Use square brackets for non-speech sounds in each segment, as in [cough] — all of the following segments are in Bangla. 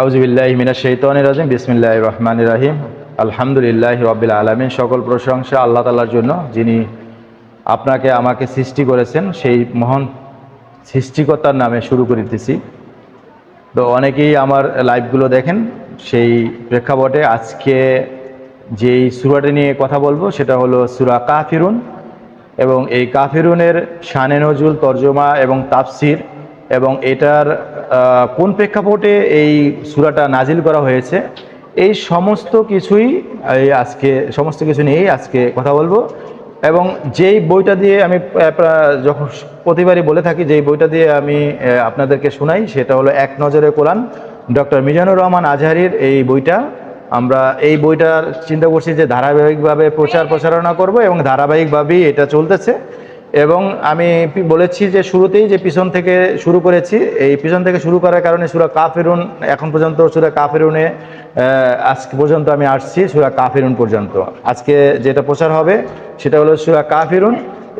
আউজবিল্লাহ মিনা শৈতান রাজিম বিসমিল্লাহ রহমান রাহিম। আলহামদুলিল্লাহ রবিল আলমিন। সকল প্রশংসা আল্লাহ তালার জন্য, যিনি আপনাকে আমাকে সৃষ্টি করেছেন, সেই মহান সৃষ্টিকর্তার নামে শুরু করিতেছি তো অনেকেই আমার লাইভগুলো দেখেন, সেই প্রেক্ষাপটে আজকে যেই সুরাটি নিয়ে কথা বলব, সেটা হলো সুরা কাফিরুন। এবং এই কাফিরুনের শানে নজুল তর্জমা এবং তাফসির এবং এটার কোন প্রেক্ষাপটে এই সুরাটা নাজিল করা হয়েছে? এই সমস্ত কিছুই এই আজকে, সমস্ত কিছু নিয়েই আজকে কথা বলব। এবং যেই বইটা দিয়ে আমি যখন প্রতিবারই বলে থাকি, যেই বইটা দিয়ে আমি আপনাদেরকে শোনাই, সেটা হলো এক নজরে কোরআন। ডক্টর মিজানুর রহমান আজহারির এই বইটা। আমরা এই বইটার চিন্তা করছি যে ধারাবাহিকভাবে প্রচার প্রচারণা করব এবং ধারাবাহিকভাবেই এটা চলতেছে। এবং আমি বলেছি যে শুরুতেই যে পিছন থেকে শুরু করেছি, এই পিছন থেকে শুরু করার কারণে সুরা কাফেরুন, এখন পর্যন্ত সুরা কাফেরুনে আজকে পর্যন্ত আমি আসছি সুরা কাফেরুন পর্যন্ত। আজকে যেটা প্রচার হবে সেটা হলো সুরা কাফেরুন।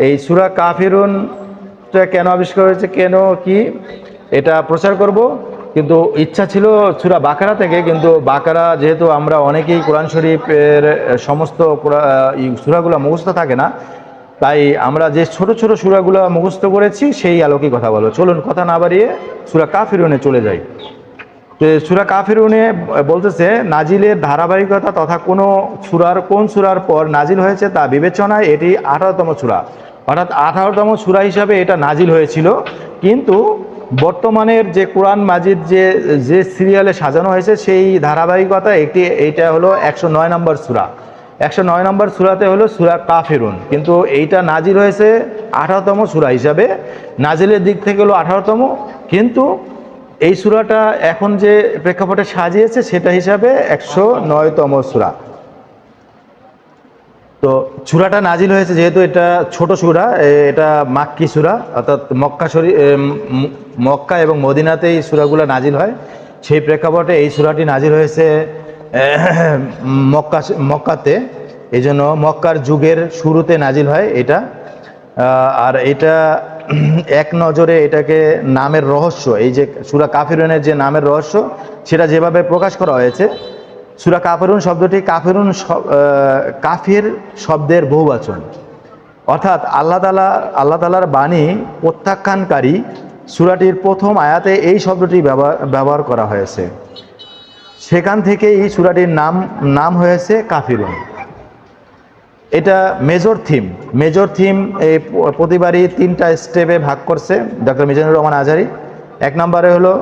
এই সুরা কাফিরুনটা কেন আবিষ্কার হয়েছে, কেন, কি, এটা প্রচার করব। কিন্তু ইচ্ছা ছিল সুরা বাকারা থেকে, কিন্তু বাকারা যেহেতু আমরা অনেকেই কোরআন শরীফের সমস্ত সুরাগুলো মুখস্থ থাকে না তাই আমরা যে ছোট ছোট সুরাগুলো মুখস্থ করেছি, সেই আলোকে কথা বলো চলুন, কথা না বাড়িয়ে সুরা কাফিরুনে চলে যাই। তো সুরা কাফিরুনে বলতেছে, নাজিলের ধারাবাহিকতা তথা কোনো সুরার, কোন সুরার পর নাজিল হয়েছে তা বিবেচনায় এটি আঠারোতম সুরা। অর্থাৎ আঠারোতম সুরা হিসাবে এটা নাজিল হয়েছিল। কিন্তু বর্তমানের যে কোরআন মাজিদ যে যে সিরিয়ালে সাজানো হয়েছে, সেই ধারাবাহিকতা একটি, এইটা হলো একশো নয় নম্বর সুরা। একশো নয় নম্বর সুরাতে হলো সুরা কাফিরুন। কিন্তু এইটা নাজিল হয়েছে আঠারোতম সুরা হিসাবে। নাজিলের দিক থেকে হলো আঠারোতম। কিন্তু এই সুরাটা এখন যে প্রেক্ষাপটে সাজিয়েছে সেটা হিসাবে একশো নয়তম সুরা। তো সুরাটা নাজিল হয়েছে যেহেতু এটা ছোট সুরা এটা মাক্কি সুরা, অর্থাৎ মক্কা শরী মক্কা এবং মদিনাতে এই সুরাগুলো নাজিল হয়। সেই প্রেক্ষাপটে এই সুরাটি নাজিল হয়েছে মক্কা মক্কাতে। এই জন্য মক্কার যুগের শুরুতে নাজিল হয় এটা। আর এটা [clears throat] এক নজরে এটাকে নামের রহস্য, এই যে সুরা কাফিরুনের যে নামের রহস্য, সেটা যেভাবে প্রকাশ করা হয়েছে, সুরা কাফেরুন শব্দটি কাফেরুন কাফির শব্দের বহুবচন। অর্থাৎ আল্লাহ তালা আল্লাহ তালার বাণী প্রত্যাখ্যানকারী সুরাটির প্রথম আয়াতে এই শব্দটি ব্যবহার করা হয়েছে। সেখান থেকেই সুরাটির নাম নাম হয়েছে কাফিরুন। এটা মেজর থিম মেজর থিম এই প্রতিবারই তিনটা স্টেপে ভাগ করছে ডক্টর মিজানুর রহমান আজারি। এক নম্বরে হলো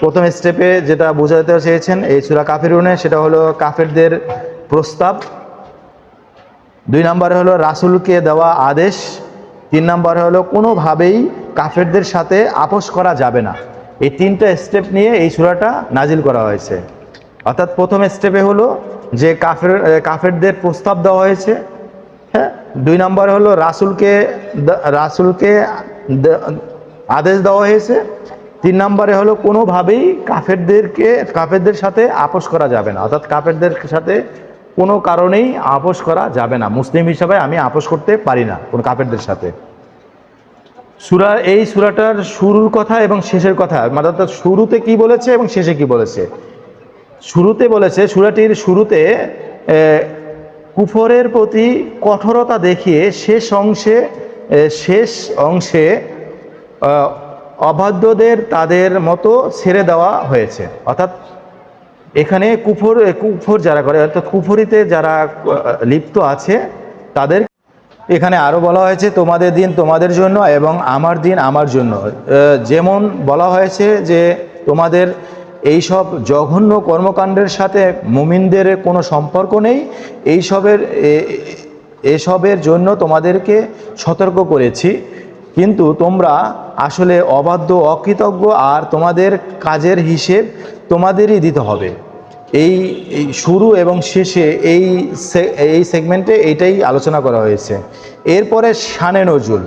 প্রথম স্টেপে যেটা বোঝাতে চেয়েছেন এই সুরা কাফিরুনে, সেটা হলো কাফেরদের প্রস্তাব। দুই নম্বরে হলো রাসূলকে দেওয়া আদেশ। তিন নম্বরে হলো কোনোভাবেই কাফেরদের সাথে আপোষ করা যাবে না। এই তিনটা স্টেপ নিয়ে এই সুরাটা নাজিল করা হয়েছে। অর্থাৎ প্রথম স্টেপে হলো যে কাফের, কাফেরদের প্রস্তাব দেওয়া হয়েছে। হ্যাঁ? দুই নম্বরে হলো রাসূলকে রাসূলকে আদেশ দেওয়া হয়েছে। তিন নম্বরে হলো কোনোভাবেই কাফেরদেরকে, কাফেরদের সাথে আপোষ করা যাবে না। অর্থাৎ কাফেরদের সাথে কোনো কারণেই আপোষ করা যাবে না। মুসলিম হিসাবে আমি আপোষ করতে পারি না কোনো কাফেরদের সাথে। সুরা, এই সুরাটার শুরুর কথা এবং শেষের কথা। মানে অর্থাৎ শুরুতে কি বলেছে এবং শেষে কি বলেছে? শুরুতে বলেছে, সুরাটির শুরুতে কুফরের প্রতি কঠোরতা দেখিয়ে শেষ অংশে শেষ অংশে অবাধ্যদের তাদের মতো ছেড়ে দেওয়া হয়েছে। অর্থাৎ এখানে কুফর কুফর যারা করে, অর্থাৎ কুফরিতে যারা লিপ্ত আছে, তাদের এখানে আরও বলা হয়েছে, তোমাদের দিন তোমাদের জন্য এবং আমার দিন আমার জন্য। যেমন বলা হয়েছে যে তোমাদের এইসব জঘন্য কর্মকাণ্ডের সাথে মুমিনদের কোনো সম্পর্ক নেই। এইসবের এসবের জন্য তোমাদেরকে সতর্ক করেছি। কিন্তু তোমরা আসলে অবাধ্য, অকৃতজ্ঞ, আর তোমাদের কাজের হিসেব তোমাদেরই দিতে হবে। এই শুরু এবং শেষে এই এই সেগমেন্টে এইটাই আলোচনা করা হয়েছে। এরপরে শানে নজুল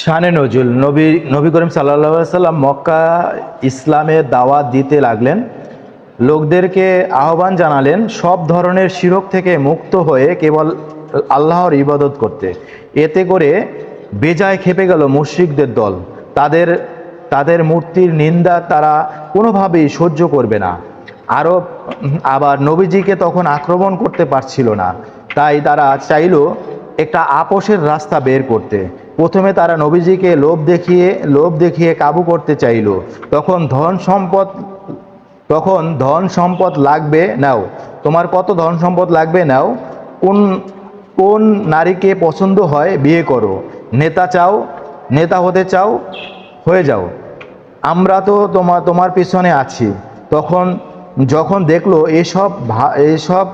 শানে নজুল নবী নবী করিম সাল্লা সাল্লাম মক্কা ইসলামের দাওয়াত দিতে লাগলেন। লোকদেরকে আহ্বান জানালেন, সব ধরনের শিরক থেকে মুক্ত হয়ে কেবল আল্লাহর ইবাদত করতে। এতে করে বেজায় খেপে গেল মুশরিকদের দল। তাদের তাদের মূর্তির নিন্দা তারা কোনোভাবেই সহ্য করবে না। আরও আবার নবীজিকে তখন আক্রমণ করতে পারছিল না। তাই তারা চাইল একটা আপোষের রাস্তা বের করতে। প্রথমে তারা নবীজিকে লোভ দেখিয়ে লোভ দেখিয়ে কাবু করতে চাইল। তখন ধন সম্পদ, তখন ধন সম্পদ লাগবে, নাও। তোমার কত ধন সম্পদ লাগবে, নাও। কোন কোন নারীকে পছন্দ হয়, বিয়ে করো। নেতা চাও, নেতা হতে চাও, হয়ে যাও। আমরা তো তোমার তোমার পিছনে আছি। তখন যখন দেখল এসব এসব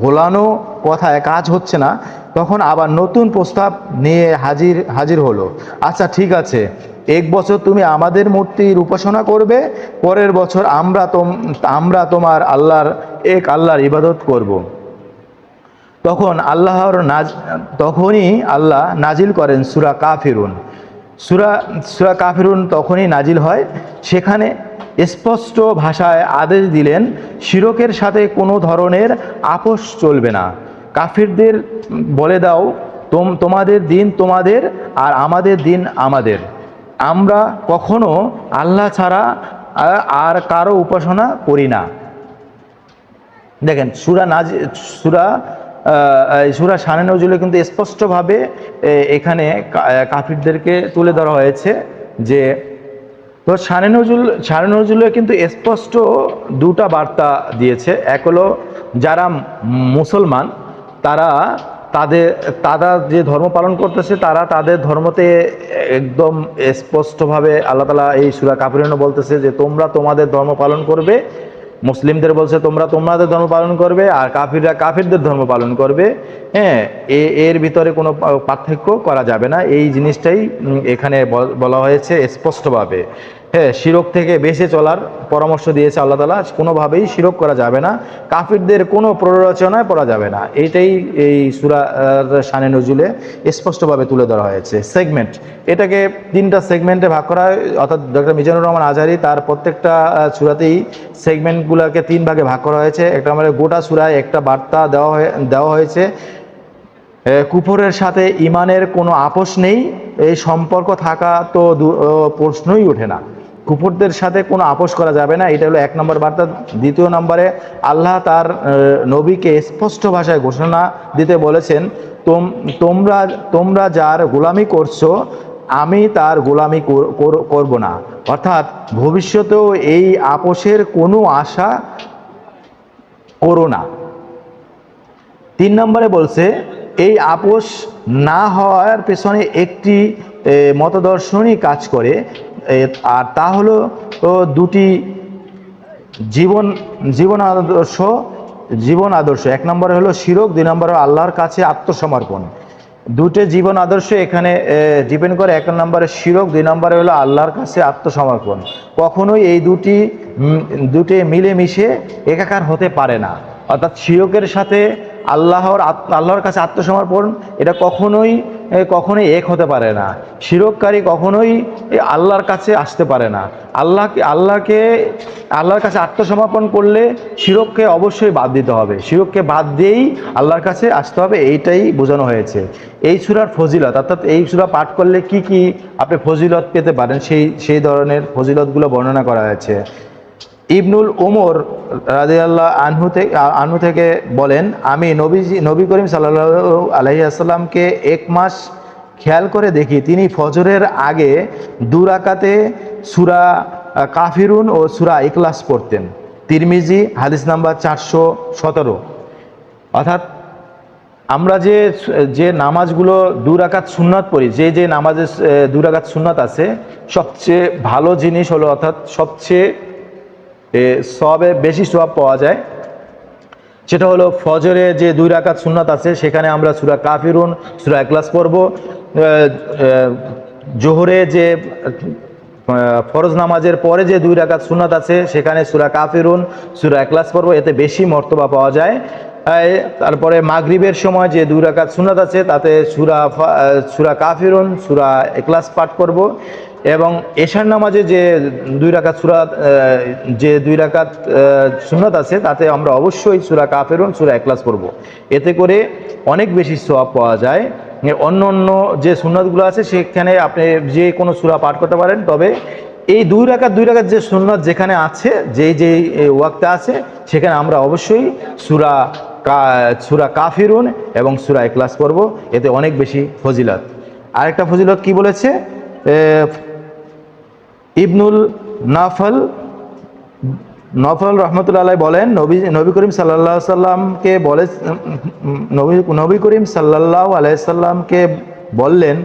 ভোলানো কথায় কাজ হচ্ছে না তখন আবার নতুন প্রস্তাব নিয়ে হাজির হাজির হলো। আচ্ছা ঠিক আছে। এক বছর তুমি আমাদের মূর্তির উপাসনা করবে, পরের বছর আমরা তোম, আমরা তোমার আল্লাহর, এক আল্লাহর ইবাদত করব। তখন আল্লাহর নাজ, তখনই আল্লাহ নাজিল করেন সুরা কাফিরুন। সুরা সুরা কাফিরুন তখনই নাজিল হয়। সেখানে স্পষ্ট ভাষায় আদেশ দিলেন, শিরকের সাথে কোনো ধরনের আপোষ চলবে না। কাফিরদের বলে দাও, তোম, তোমাদের দিন তোমাদের আর আমাদের দিন আমাদের। আমরা কখনো আল্লাহ ছাড়া আর কারও উপাসনা করি না। দেখেন, সুরা নাজ, সুরা সুরা শানে নজরুলে কিন্তু স্পষ্টভাবে এখানে কাফিরদেরকে তুলে ধরা হয়েছে যে, তো শানে নজরুল শানে নজরুলে কিন্তু স্পষ্ট দুটা বার্তা দিয়েছে। এক হলো, যারা মুসলমান তারা তাদের, তারা যে ধর্ম পালন করতেছে, তারা তাদের ধর্মতে একদম স্পষ্টভাবে আল্লাহ তালা এই সুরা কাপিরনে বলতেছে যে তোমরা তোমাদের ধর্ম পালন করবে, মুসলিমদের বলছে তোমরা তোমাদের ধর্ম পালন করবে আর কাফিররা কাফিরদের ধর্ম পালন করবে। হ্যাঁ এ- এর ভিতরে কোনো পার্থক্য করা যাবে না। এই জিনিসটাই এখানে বলা হয়েছে স্পষ্টভাবে। হ্যাঁ শিরক থেকে বেঁচে চলার পরামর্শ দিয়েছে আল্লাহ তালা কোনোভাবেই শিরক করা যাবে না। কাফিরদের কোনো প্ররোচনায় পড়া যাবে না। এইটাই এই সুরা সানে নজুলে স্পষ্টভাবে তুলে ধরা হয়েছে। সেগমেন্ট, এটাকে তিনটা সেগমেন্টে ভাগ করা হয়। অর্থাৎ ডক্টর মিজানুর রহমান আজহারি তার প্রত্যেকটা সুরাতেই সেগমেন্টগুলোকে তিন ভাগে ভাগ করা হয়েছে। একটা আমাদের গোটা সুরায় একটা বার্তা দেওয়া হয়ে, দেওয়া হয়েছে। কুফরের সাথে ইমানের কোনো আপোষ নেই। এই সম্পর্ক থাকা তো প্রশ্নই ওঠে না। কুফরদের সাথে কোনো আপোষ করা যাবে না। এটা হলো এক নম্বর বার্তা। দ্বিতীয় নম্বরে আল্লাহ তার নবীকে স্পষ্ট ভাষায় ঘোষণা দিতে বলেছেন, তোম, তোমরা তোমরা যার গোলামি করছ, আমি তার গোলামি কর- কর- করব না। অর্থাৎ ভবিষ্যতেও এই আপোষের কোনো আশা করো না। তিন নম্বরে বলছে, এই আপোষ না হওয়ার পেছনে একটি মতদর্শনই কাজ করে। আর তা হলো দুটি জীবন জীবন আদর্শ জীবন আদর্শ। এক নম্বরে হলো শিরক, দুই নম্বরে আল্লাহর কাছে আত্মসমর্পণ। দুটো জীবন আদর্শ এখানে ডিপেন্ড করে, এক নম্বরে শিরক, দুই নম্বরে হলো আল্লাহর কাছে আত্মসমর্পণ। কখনোই এই দুটি দুটি মিলেমিশে একাকার হতে পারে না। অর্থাৎ শিরকের সাথে আল্লাহর আল্লাহর কাছে আত্মসমর্পণ, এটা কখনোই কখনোই এক হতে পারে না। শিরককারী কখনোই আল্লাহর কাছে আসতে পারে না। আল্লাহকে আল্লাহকে, আল্লাহর কাছে আত্মসমর্পণ করলে শিরককে অবশ্যই বাদ দিতে হবে। শিরককে বাদ দিয়েই আল্লাহর কাছে আসতে হবে, এইটাই বোঝানো হয়েছে। এই সুরার ফজিলত, অর্থাৎ এই সুরা পাঠ করলে কি কি আপনি ফজিলত পেতে পারেন, সেই সেই ধরনের ফজিলতগুলো বর্ণনা করা হয়েছে। ইবনুল ওমর রাজিয়াল্লাহ আনহু থেকে আনহু থেকে বলেন, আমি নবীজি, নবী করিম সাল্লাহ আলহি আসসালামকে এক মাস খেয়াল করে দেখি। তিনি ফজরের আগে দুরাকাতে সুরা কাফিরুন ও সুরা ইকলাস পড়তেন। তিরমিজি, হাদিস নাম্বার চারশো সতেরো। অর্থাৎ আমরা যে যে নামাজগুলো দুরাকাত সুন্নাত পড়ি, যে যে নামাজের দুরাকাত সুন্নাত আছে, সবচেয়ে ভালো জিনিস হলো অর্থাৎ সবচেয়ে সবে বেশি সব পাওয়া যায়। সেটা হলো ফজরে যে দুই রাকাত সুন্নাত আছে, সেখানে আমরা সুরা কাফিরুন, সুরা একলাস পড়ব। জোহরে যে ফরজ নামাজের পরে যে দুই রাকাত সুন্নাত আছে সেখানে সুরা কাফিরুন সুরা একলাস পড়ব এতে বেশি মর্তবা পাওয়া যায়। তারপরে মাগরিবের সময় যে দুই রাকাত সুন্নাত আছে তাতে সুরা সুরা কাফিরুন সুরা একলাস পাঠ করব। এবং এশার নামাজে যে দুই রাকাত সুরা যে দুই রাকাত আহ, সুন্নাত আছে তাতে আমরা অবশ্যই সুরা কাফেরুন সুরা একলাস পড়ব। এতে করে অনেক বেশি সোয়াব পাওয়া যায়। অন্য অন্য যে সুন্নাতগুলো আছে, সেখানে আপনি যে কোনো সুরা পাঠ করতে পারেন। তবে এই দুই রাখার দুই রাকাত যে সুন্নত যেখানে আছে, যেই যেই ওয়াক্তে আছে, সেখানে আমরা অবশ্যই সুরা সুরা কাফিরুন এবং সুরা এক্লাস পড়ব। এতে অনেক বেশি ফজিলত। আরেকটা ফজিলত কি বলেছে? ইবনুল নাফল নফল রহমতুল্লাহ বলেন, নবী নবী করিম সাল্লাহ সাল্লামকে বলে নবী নবী করিম সাল্লাহ আলাইসাল্লামকে বললেন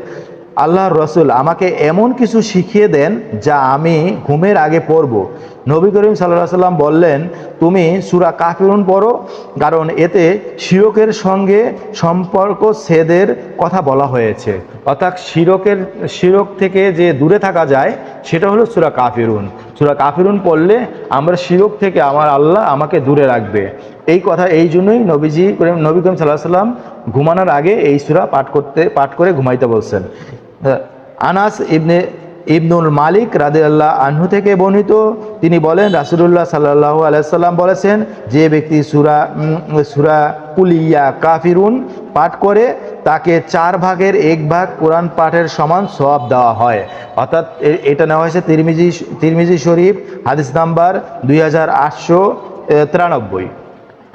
আল্লাহর রসুল আমাকে এমন কিছু শিখিয়ে দেন যা আমি ঘুমের আগে পড়ব। নবী করিম সাল্লাহ সাল্লাম বললেন, তুমি সুরা কাফিরুন পড়ো, কারণ এতে শিরকের সঙ্গে সম্পর্ক ছেদের কথা বলা হয়েছে। অর্থাৎ শিরকের, শিরক থেকে যে দূরে থাকা যায়, সেটা হলো সুরা কাফিরুন। সুরা কাফিরুন পড়লে আমরা শিরক থেকে আমার আল্লাহ আমাকে দূরে রাখবে। এই কথা এই জন্যই নবীজি নবী করিম সাল্লাহ সাল্লাম ঘুমানোর আগে এই সুরা পাঠ করতে পাঠ করে ঘুমাইতে বলছেন। আনাস ইবনে ইবনুল মালিক রাদে আল্লাহ আনহু থেকে বর্ণিত, তিনি বলেন, রাসুলুল্লাহ সাল্লাহ আলাইসাল্লাম বলেছেন, যে ব্যক্তি সুরা সুরা কুলিয়া কাফিরুন পাঠ করে, তাকে চার ভাগের এক ভাগ কোরআন পাঠের সমান সওয়াব দেওয়া হয়। অর্থাৎ এটা নেওয়া হয়েছে তিরমিজি তিরমিজি শরীফ, হাদিস নাম্বার দুই হাজার আটশো তিরানব্বই।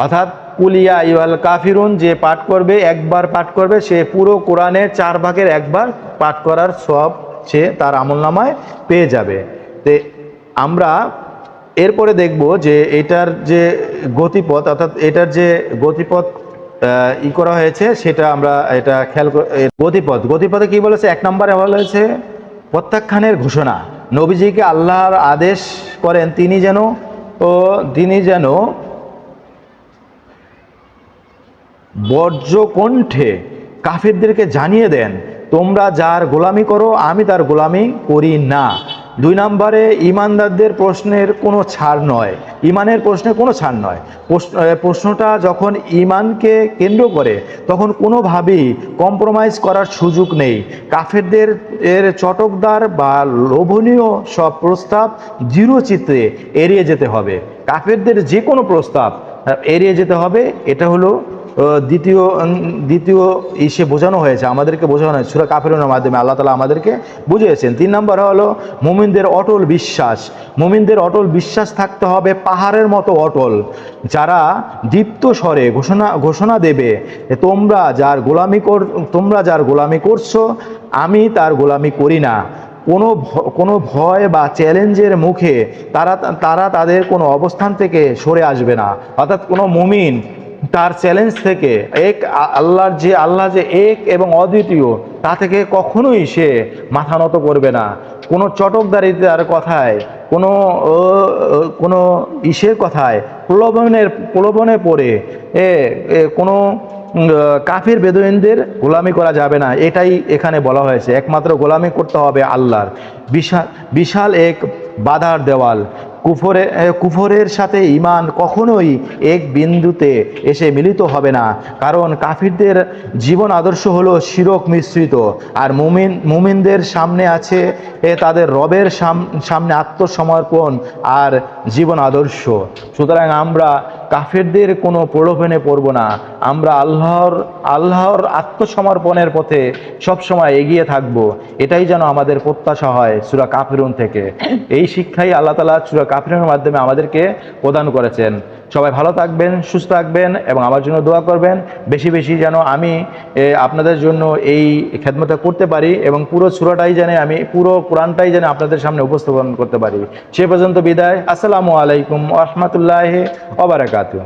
অর্থাৎ কুলিয়া ইউয়াল কাফিরুন যে পাঠ করবে, একবার পাঠ করবে, সে পুরো কোরআনের চার ভাগের একবার পাঠ করার সব সে তার আমল নামায় পেয়ে যাবে। তে আমরা এরপরে দেখব যে এটার যে গতিপথ, অর্থাৎ এটার যে গতিপথ ই করা হয়েছে, সেটা আমরা এটা খেয়াল গতিপথ। গতিপথে কি বলেছে? এক নম্বরে বলা হয়েছে, প্রত্যাখ্যানের ঘোষণা। নবীজিকে আল্লাহর আদেশ করেন, তিনি যেন ও তিনি যেন বর্জ্যকণ্ঠে কাফেরদেরকে জানিয়ে দেন, তোমরা যার গোলামি করো, আমি তার গোলামি করি না। দুই নম্বরে, ইমানদারদের প্রশ্নের কোনো ছাড় নয়। ইমানের প্রশ্নে কোনো ছাড় নয়। প্রশ্ন- প্রশ্নটা যখন ইমানকে কেন্দ্র করে, তখন কোনোভাবেই কম্প্রোমাইজ করার সুযোগ নেই। কাফেরদের এর চটকদার বা লোভনীয় সব প্রস্তাব দৃঢ় চিত্রে এড়িয়ে যেতে হবে। কাফেরদের যে কোনো প্রস্তাব এড়িয়ে যেতে হবে। এটা হলো দ্বিতীয় দ্বিতীয় ইসে বোঝানো হয়েছে, আমাদেরকে বোঝানো হয়েছে, সুরা কাফেরনের মাধ্যমে আল্লাহ তালা আমাদেরকে বুঝিয়েছেন। তিন নম্বর হলো, মুমিনদের অটল বিশ্বাস। মুমিনদের অটল বিশ্বাস থাকতে হবে পাহাড়ের মতো অটল, যারা দীপ্ত স্বরে ঘোষণা ঘোষণা দেবে তোমরা যার গোলামি কর, তোমরা যার গোলামি করছ, আমি তার গোলামি করি না। কোনো কোনো ভয় বা চ্যালেঞ্জের মুখে তারা তারা তাদের কোনো অবস্থান থেকে সরে আসবে না। অর্থাৎ কোনো মুমিন তার চ্যালেঞ্জ থেকে এক আল্লাহর যে আল্লাহ যে এক এবং অদ্বিতীয় তা থেকে কখনোই সে মাথা নত করবে না। কোনো চটকদারিতার কথায় কোনো কোনো ইসের কথায় প্রলোভনের প্রলোভনে পড়ে এ এ, কোনো কাফির বেদুইনদের গোলামি করা যাবে না। এটাই এখানে বলা হয়েছে। একমাত্র গোলামি করতে হবে আল্লাহর। বিশাল বিশাল এক বাধার দেওয়াল। কুফরে কুফরের সাথে ইমান কখনোই এক বিন্দুতে এসে মিলিত হবে না। কারণ কাফিরদের জীবন আদর্শ হলো শিরক মিশ্রিত। আর মুমিন, মুমিনদের সামনে আছে, এ, তাদের রবের সাম- সামনে আত্মসমর্পণ আর জীবন আদর্শ। সুতরাং আমরা কাফেরদের কোনো প্রলোভনে পড়ব না। আমরা আল্লাহর আল্লাহর আত্মসমর্পণের পথে সবসময় এগিয়ে থাকব। এটাই যেন আমাদের প্রত্যাশা হয় সুরা কাফিরুন থেকে। এই শিক্ষাই আল্লাহ তালা সুরা কাফিরুনের মাধ্যমে আমাদেরকে প্রদান করেছেন। সবাই ভালো থাকবেন, সুস্থ থাকবেন এবং আমার জন্য দোয়া করবেন। বেশি বেশি যেন আমি আপনাদের জন্য এই খেদমতটা করতে পারি এবং পুরো সুরাটাই যেন আমি, পুরো কোরআনটাই যেন আপনাদের সামনে উপস্থাপন করতে পারি। সে পর্যন্ত বিদায়। আসসালামু আলাইকুম রহমতুল্লাহ ওবরাকাতু